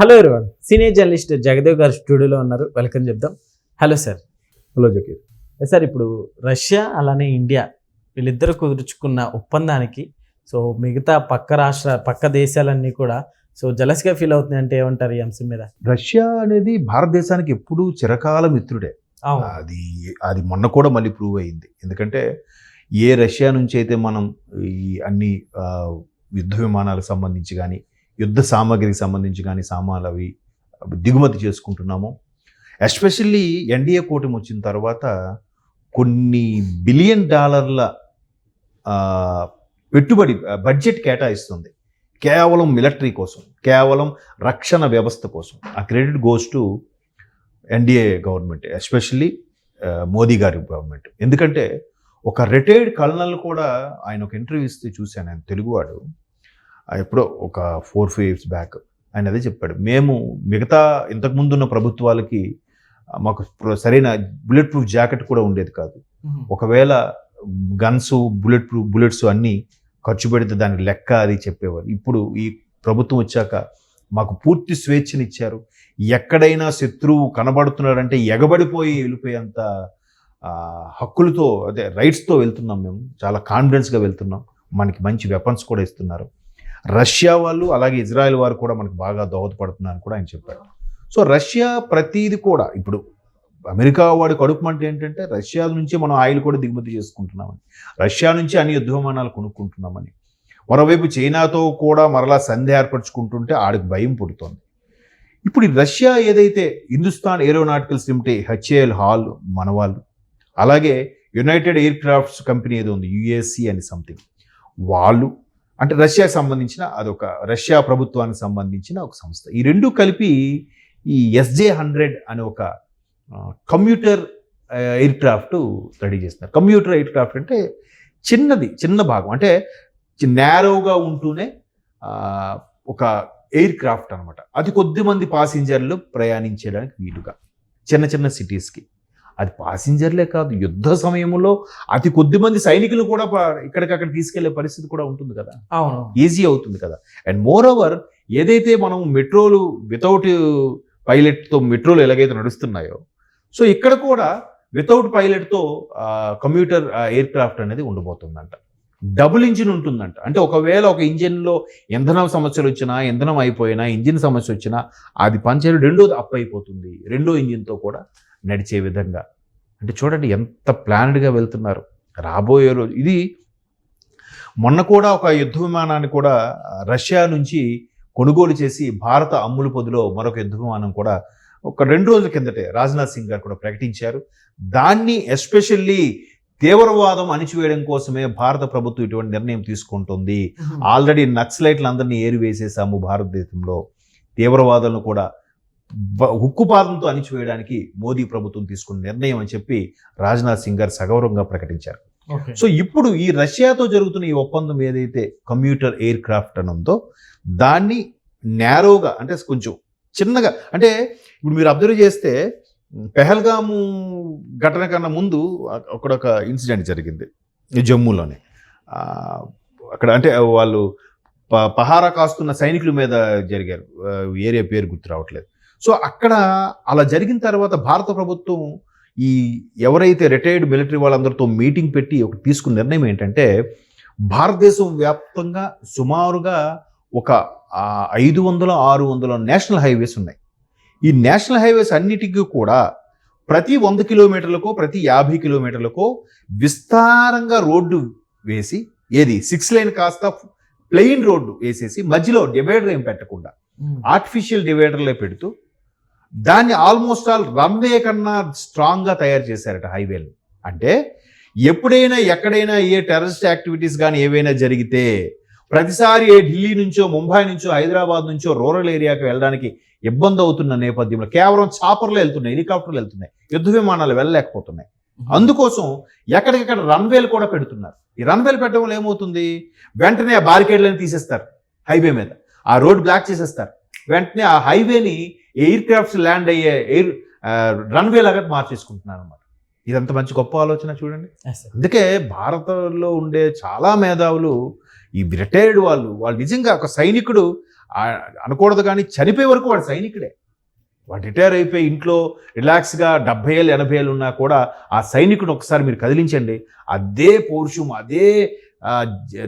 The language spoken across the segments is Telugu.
Hello everyone senior journalist Jagadev గారు స్టూడియోలో ఉన్నారు. వెల్కమ్ చెప్దాం. Hello sir hello Zakir sir ఇప్పుడు రష్యా అలానే ఇండియా వీళ్ళిద్దరు కుదుర్చుకున్న ఒప్పందానికి సో మిగతా పక్క రాష్ట్ర పక్క దేశాలన్నీ కూడా సో జలస్గా ఫీల్ అవుతున్నాయి అంటే ఏమంటారు ఈ అంశం మీద? రష్యా అనేది భారతదేశానికి ఎప్పుడూ చిరకాల మిత్రుడే. అది అది మొన్న కూడా మళ్ళీ ప్రూవ్ అయింది. ఎందుకంటే ఏ రష్యా నుంచి అయితే మనం ఈ అన్ని యుద్ధ విమానాలకు సంబంధించి కానీ యుద్ధ సామాగ్రికి సంబంధించి కానీ సామాన్లు అవి దిగుమతి చేసుకుంటున్నాము. ఎస్పెషల్లీ ఎన్డీఏ కూటమి వచ్చిన తర్వాత కొన్ని బిలియన్ డాలర్ల పెట్టుబడి బడ్జెట్ కేటాయిస్తుంది. కేవలం మిలిటరీ కోసం కేవలం రక్షణ వ్యవస్థ కోసం. ఆ credit goes to NDA government especially Modi గారి గవర్నమెంట్. ఎందుకంటే ఒక రిటైర్డ్ కల్నల్ కూడా ఆయన ఒక ఇంటర్వ్యూ ఇస్తే చూశాను ఆయన తెలుగువాడు. ఎప్పుడో ఒక ఫోర్ ఫైవ్ ఇయర్స్ బ్యాక్ ఆయన అదే చెప్పాడు. మేము మిగతా ఇంతకుముందు ఉన్న ప్రభుత్వాలకి మాకు సరైన బుల్లెట్ ప్రూఫ్ జాకెట్ కూడా ఉండేది కాదు. ఒకవేళ గన్స్ బుల్లెట్ ప్రూఫ్ బుల్లెట్స్ అన్నీ ఖర్చు పెడితే దానికి లెక్క అది చెప్పేవారు. ఇప్పుడు ఈ ప్రభుత్వం వచ్చాక మాకు పూర్తి స్వేచ్ఛనిచ్చారు. ఎక్కడైనా శత్రువు కనబడుతున్నాడంటే ఎగబడిపోయి వెళ్ళిపోయేంత హక్కులతో అదే రైట్స్తో వెళ్తున్నాం మేము. చాలా కాన్ఫిడెన్స్గా వెళ్తున్నాం. మనకి మంచి వెపన్స్ కూడా ఇస్తున్నారు. రష్యా వాళ్ళు అలాగే ఇజ్రాయెల్ వారు కూడా మనకు బాగా దోహదపడుతున్నారని కూడా ఆయన చెప్పారు. సో రష్యా ప్రతీది కూడా ఇప్పుడు అమెరికా వాడి కడుపు మంట ఏంటంటే రష్యా నుంచి మనం ఆయిల్ కూడా దిగుమతి చేసుకుంటున్నామని రష్యా నుంచి అన్ని యుద్ధ విమానాలు కొనుక్కుంటున్నామని మరోవైపు చైనాతో కూడా మరలా సంధి ఏర్పరచుకుంటుంటే ఆడికి భయం పుడుతోంది. ఇప్పుడు రష్యా ఏదైతే Hindustan aeronauticals limited HAL HAL మనవాళ్ళు అలాగే యునైటెడ్ ఎయిర్ క్రాఫ్ట్స్ కంపెనీ ఏదో ఉంది యుఎస్సి అని సంథింగ్ వాళ్ళు అంటే రష్యాకి సంబంధించిన అదొక రష్యా ప్రభుత్వానికి సంబంధించిన ఒక సంస్థ. ఈ రెండు కలిపి ఈ ఎస్జే హండ్రెడ్ అనే ఒక కంప్యూటర్ ఎయిర్ క్రాఫ్ట్ రెడీ చేస్తున్నారు. కంప్యూటర్ ఎయిర్ క్రాఫ్ట్ అంటే చిన్నది చిన్న భాగం. అంటే నేరోగా ఉంటూనే ఒక ఎయిర్ క్రాఫ్ట్ అనమాట అది కొద్ది మంది పాసింజర్లు ప్రయాణించడానికి వీలుగా చిన్న చిన్న సిటీస్కి అది పాసింజర్లే కాదు. యుద్ధ సమయంలో అతి కొద్ది మంది సైనికులు కూడా ఇక్కడికక్కడ తీసుకెళ్ళే పరిస్థితి కూడా ఉంటుంది కదా. అవును. ఈజీ అవుతుంది కదా. అండ్ మోర్ ఓవర్ ఏదైతే మనం మెట్రోలు వితౌట్ పైలట్తో మెట్రోలు ఎలాగైతే నడుస్తున్నాయో సో ఇక్కడ కూడా వితౌట్ పైలట్తో కమ్యూటర్ ఎయిర్ క్రాఫ్ట్ అనేది ఉండబోతుందంట డబుల్ ఇంజిన్ ఉంటుందంట. అంటే ఒకవేళ ఒక ఇంజిన్లో ఇంధనం సమస్యలు వచ్చినా ఇంధనం అయిపోయినా ఇంజిన్ సమస్య వచ్చినా అది పంచర్ రెండోది అప్ అయిపోతుంది. రెండో ఇంజిన్తో కూడా నడిచే విధంగా. అంటే చూడండి ఎంత ప్లాన్డ్గా వెళ్తున్నారు. రాబోయే రోజు ఇది మొన్న కూడా ఒక యుద్ధ విమానాన్ని కూడా రష్యా నుంచి కొనుగోలు చేసి భారత అమ్ముల పొదిలో మరొక యుద్ధ విమానం కూడా ఒక రెండు రోజుల కిందటే రాజ్నాథ్ సింగ్ గారు కూడా ప్రకటించారు. దాన్ని ఎస్పెషల్లీ తీవ్రవాదం అణిచివేయడం కోసమే భారత ప్రభుత్వం ఇటువంటి నిర్ణయం తీసుకుంటుంది. ఆల్రెడీ నక్సలైట్లందరినీ ఏరివేసేసాము భారతదేశంలో. తీవ్రవాదులను కూడా ఉక్కుపాదంతో అణిచివేయడానికి మోదీ ప్రభుత్వం తీసుకున్న నిర్ణయం అని చెప్పి రాజ్నాథ్ సింగ్ గారు సగౌరవంగా ప్రకటించారు. సో ఇప్పుడు ఈ రష్యాతో జరుగుతున్న ఈ ఒప్పందం ఏదైతే కమ్యూటర్ ఎయిర్ క్రాఫ్ట్ అని ఉందో దాన్ని నేరోగా అంటే కొంచెం చిన్నగా అంటే ఇప్పుడు మీరు అబ్జర్వ్ చేస్తే పెహల్గాము ఘటన కన్నా ముందు అక్కడ ఒక ఇన్సిడెంట్ జరిగింది ఈ జమ్మూలోనే. అక్కడ అంటే వాళ్ళు పహారా కాస్తున్న సైనికుల మీద జరిగారు. ఏరియా పేరు గుర్తు రావట్లేదు. సో అక్కడ అలా జరిగిన తర్వాత భారత ప్రభుత్వం ఈ ఎవరైతే రిటైర్డ్ మిలిటరీ వాళ్ళందరితో మీటింగ్ పెట్టి ఒక తీసుకున్న నిర్ణయం ఏంటంటే భారతదేశం వ్యాప్తంగా సుమారుగా ఒక ఐదు వందల ఆరు వందల నేషనల్ హైవేస్ ఉన్నాయి. ఈ నేషనల్ హైవేస్ అన్నిటికీ కూడా ప్రతి వంద కిలోమీటర్లకో ప్రతి యాభై కిలోమీటర్లకో విస్తారంగా రోడ్డు వేసి ఏది సిక్స్ లైన్ కాస్త ప్లెయిన్ రోడ్డు వేసేసి మధ్యలో డివైడర్ ఏం పెట్టకుండా ఆర్టిఫిషియల్ డివైడర్లే పెడుతూ దాన్ని ఆల్మోస్ట్ ఆల్ రన్వే కన్నా స్ట్రాంగ్గా తయారు చేశారట హైవేలు అంటే ఎప్పుడైనా ఎక్కడైనా ఏ టెర్రరిస్ట్ యాక్టివిటీస్ కానీ ఏవైనా జరిగితే ప్రతిసారి ఏ ఢిల్లీ నుంచో ముంబై నుంచో హైదరాబాద్ నుంచో రూరల్ ఏరియాకి వెళ్ళడానికి ఇబ్బంది అవుతున్న నేపథ్యంలో కేవలం చాపర్లు వెళ్తున్నాయి హెలికాప్టర్లు వెళ్తున్నాయి యుద్ధ విమానాలు వెళ్ళలేకపోతున్నాయి. అందుకోసం ఎక్కడికెక్కడ రన్వేలు కూడా పెడుతున్నారు. ఈ రన్వేలు పెట్టడం వల్ల ఏమవుతుంది? వెంటనే ఆ బారికేడ్లను తీసేస్తారు హైవే మీద. ఆ రోడ్ బ్లాక్ చేసేస్తారు. వెంటనే ఆ హైవేని ఎయిర్ క్రాఫ్ట్స్ ల్యాండ్ అయ్యే ఎయిర్ రన్వే లాగా మార్చేసుకుంటున్నారు అనమాట ఇదంత మంచి గొప్ప ఆలోచన చూడండి. అందుకే భారతంలో ఉండే చాలా మేధావులు ఈ రిటైర్డ్ వాళ్ళు వాళ్ళు నిజంగా ఒక సైనికుడు అనకూడదు కానీ చనిపోయే వరకు వాడు సైనికుడే. వాడు రిటైర్ అయిపోయి ఇంట్లో రిలాక్స్గా డెబ్బై ఏళ్ళు ఎనభై ఏళ్ళు ఉన్నా కూడా ఆ సైనికుడు ఒకసారి మీరు కదిలించండి. అదే పౌరుషం అదే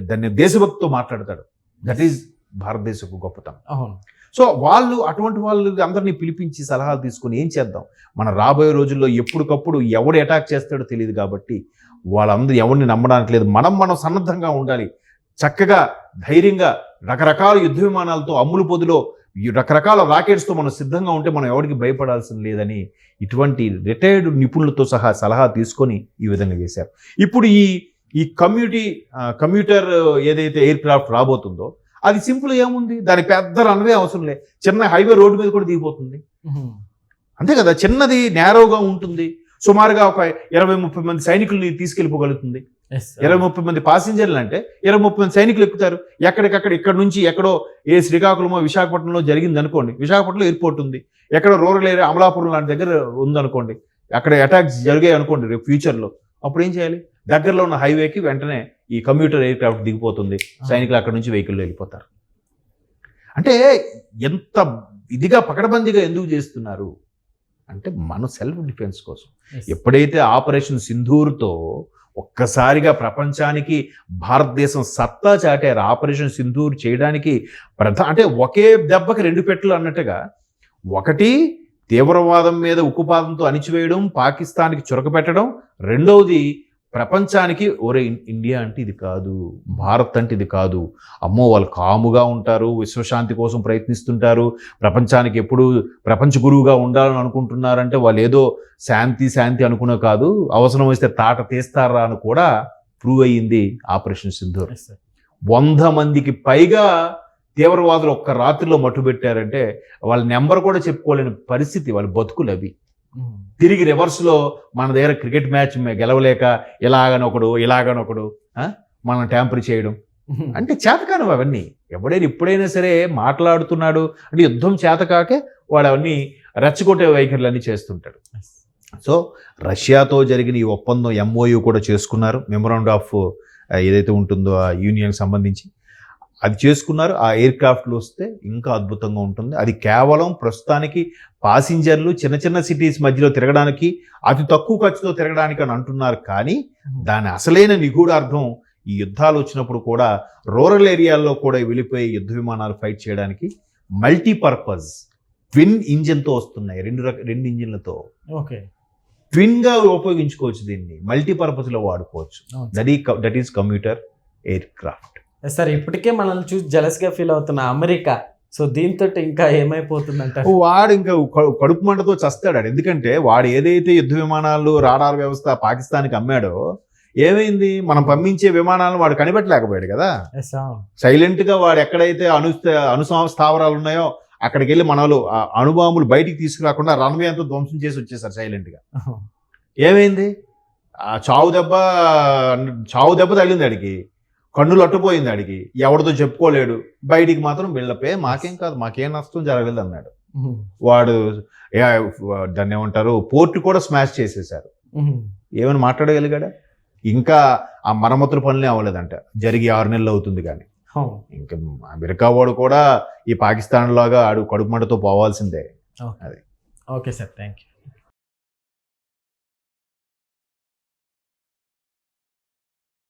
దాన్ని దేశభక్తితో మాట్లాడతాడు. దట్ ఈజ్ భారతదేశపు గొప్పతనం. అవును. సో వాళ్ళు అటువంటి వాళ్ళు అందరినీ పిలిపించి సలహాలు తీసుకొని ఏం చేద్దాం? మన రాబోయే రోజుల్లో ఎప్పటికప్పుడు ఎవడు అటాక్ చేస్తాడో తెలియదు కాబట్టి వాళ్ళందరూ ఎవరిని నమ్మడానికి లేదు. మనం మనం సన్నద్ధంగా ఉండాలి. చక్కగా ధైర్యంగా రకరకాల యుద్ధ విమానాలతో అమ్ములు పొదిలో ఈ రకరకాల రాకెట్స్తో మనం సిద్ధంగా ఉంటే మనం ఎవరికి భయపడాల్సిన లేదని ఇటువంటి రిటైర్డ్ నిపుణులతో సహా సలహా తీసుకొని ఈ విధంగా చేశారు. ఇప్పుడు ఈ ఈ కమ్యూటీ కమ్యూటర్ ఏదైతే ఎయిర్ క్రాఫ్ట్ రాబోతుందో అది సింపుల్ ఏముంది? దాని పెద్ద రన్వే అవసరం లేదు చిన్న హైవే రోడ్డు మీద కూడా దిగిపోతుంది. అంతే కదా చిన్నది నేరోగా ఉంటుంది. సుమారుగా ఒక ఇరవై ముప్పై మంది సైనికుల్ని తీసుకెళ్ళిపోగలుగుతుంది. ఇరవై ముప్పై మంది పాసింజర్లు అంటే ఇరవై ముప్పై మంది సైనికులు ఎక్కుతారు. ఎక్కడికక్కడ ఇక్కడ నుంచి ఎక్కడో ఏ శ్రీకాకుళమో విశాఖపట్నంలో జరిగింది అనుకోండి. విశాఖపట్నంలో ఎయిర్పోర్ట్ ఉంది. ఎక్కడో రూరల్ ఏరియా అమలాపురం లాంటి దగ్గర ఉందనుకోండి. అక్కడ అటాక్స్ జరిగాయి అనుకోండి రేపు ఫ్యూచర్లో అప్పుడు ఏం చేయాలి? దగ్గరలో ఉన్న హైవేకి వెంటనే ఈ కంప్యూటర్ ఎయిర్ క్రాఫ్ట్ దిగిపోతుంది. సైనికులు అక్కడ నుంచి వెహికల్లో వెళ్ళిపోతారు. అంటే ఎంత ఇదిగా పకడబందీగా ఎందుకు చేస్తున్నారు? అంటే మన సెల్ఫ్ డిఫెన్స్ కోసం. ఎప్పుడైతే ఆపరేషన్ సింధూర్తో ఒక్కసారిగా ప్రపంచానికి భారతదేశం సత్తా చాటారు ఆపరేషన్ సింధూర్ చేయడానికి ప్రధా అంటే ఒకే దెబ్బకి రెండు పెట్టలు అన్నట్టుగా ఒకటి తీవ్రవాదం మీద ఉక్కుపాదంతో అణిచివేయడం పాకిస్తాన్కి చురకపెట్టడం రెండవది ప్రపంచానికి ఒరే ఇండియా అంటే ఇది కాదు భారత్ అంటే ఇది కాదు అమ్మో వాళ్ళు కాముగా ఉంటారు విశ్వశాంతి కోసం ప్రయత్నిస్తుంటారు ప్రపంచానికి ఎప్పుడు ప్రపంచ గురువుగా ఉండాలని అనుకుంటున్నారంటే వాళ్ళు ఏదో శాంతి శాంతి అనుకునే కాదు అవసరం వస్తే తాట తీస్తారా అని కూడా ప్రూవ్ అయ్యింది ఆపరేషన్ సింధూర్. వంద మందికి పైగా తీవ్రవాదులు ఒక్క రాత్రిలో మట్టుబెట్టారంటే వాళ్ళ నెంబర్ కూడా చెప్పుకోలేని పరిస్థితి వాళ్ళ బతుకులు అవి. తిరిగి రివర్స్లో మన దగ్గర క్రికెట్ మ్యాచ్ గెలవలేక ఇలాగనొకడు ఇలాగనొకడు? మనం ట్యాంపర్ చేయడం. అంటే చేతకాను అవన్నీ ఎవడైనా ఇప్పుడైనా సరే మాట్లాడుతున్నాడు అంటే యుద్ధం చేతకాకే వాడు అవన్నీ రెచ్చగొట్టే వైఖరులన్నీ చేస్తుంటాడు. సో రష్యాతో జరిగిన ఈ ఒప్పందం ఎంఓయు కూడా చేసుకున్నారు మెమొరాండ్ ఆఫ్ ఏదైతే ఉంటుందో ఆ యూనియన్కి సంబంధించి అది చేసుకున్నారు. ఆ ఎయిర్ క్రాఫ్ట్లు వస్తే ఇంకా అద్భుతంగా ఉంటుంది. అది కేవలం ప్రస్తుతానికి పాసింజర్లు చిన్న చిన్న సిటీస్ మధ్యలో తిరగడానికి అతి తక్కువ ఖర్చుతో తిరగడానికి అని అంటున్నారు. కానీ. దాని అసలైన నిగూఢార్థం ఈ యుద్ధాలు వచ్చినప్పుడు కూడా రూరల్ ఏరియాల్లో కూడా వెళ్ళిపోయి యుద్ధ విమానాలు ఫైట్ చేయడానికి మల్టీపర్పస్ ట్విన్ ఇంజిన్తో వస్తున్నాయి. రెండు రక రెండు ఇంజిన్లతో. ఓకే. ట్విన్గా ఉపయోగించుకోవచ్చు దీన్ని. మల్టీపర్పస్లో వాడుకోవచ్చు. దట్ ఈ that is computer aircraft sir ఇప్పటికే మనల్ని చూసి జలస్గా ఫీల్ అవుతున్న అమెరికా. సో దీంతో ఇంకా ఏమైపోతుందంటారు వాడు ఇంకా కడుపు మంటతో చస్తాడు. ఎందుకంటే వాడు ఏదైతే యుద్ధ విమానాలు రాడార్ వ్యవస్థ పాకిస్తాన్కి అమ్మాడో ఏమైంది? మనం పంపించే విమానాలను వాడు కనిపెట్టలేకపోయాడు కదా. సైలెంట్గా వాడు ఎక్కడైతే అణు అణు స్థావరాలు ఉన్నాయో అక్కడికి వెళ్ళి మనలు ఆ అణుబాంబులు బయటికి తీసుకురాకుండా రన్వే అంతా ధ్వంసం చేసి వచ్చేసారు సైలెంట్గా ఏమైంది? ఆ చావు దెబ్బ చావు దెబ్బ తగిలింది అడిగి కన్నులు అట్టుపోయింది అడిగి ఎవరితో చెప్పుకోలేడు. బయటికి మాత్రం వెళ్ళపే మాకేం కాదు మాకేం నష్టం జరగలేదు అన్నాడు. వాడు దాన్ని ఏమంటారు పోర్ట్ కూడా స్మాష్ చేసేసారు. ఏమైనా మాట్లాడగలిగాడా? ఇంకా ఆ మరమ్మతుల పనులే అవ్వలేదంట. జరిగి ఆరు నెలలు అవుతుంది కానీ. ఇంకా అమెరికా వాడు కూడా ఈ పాకిస్తాన్ లాగా ఆడు కడుపు మంటతో పోవాల్సిందే. ఓకే. సార్. Thank you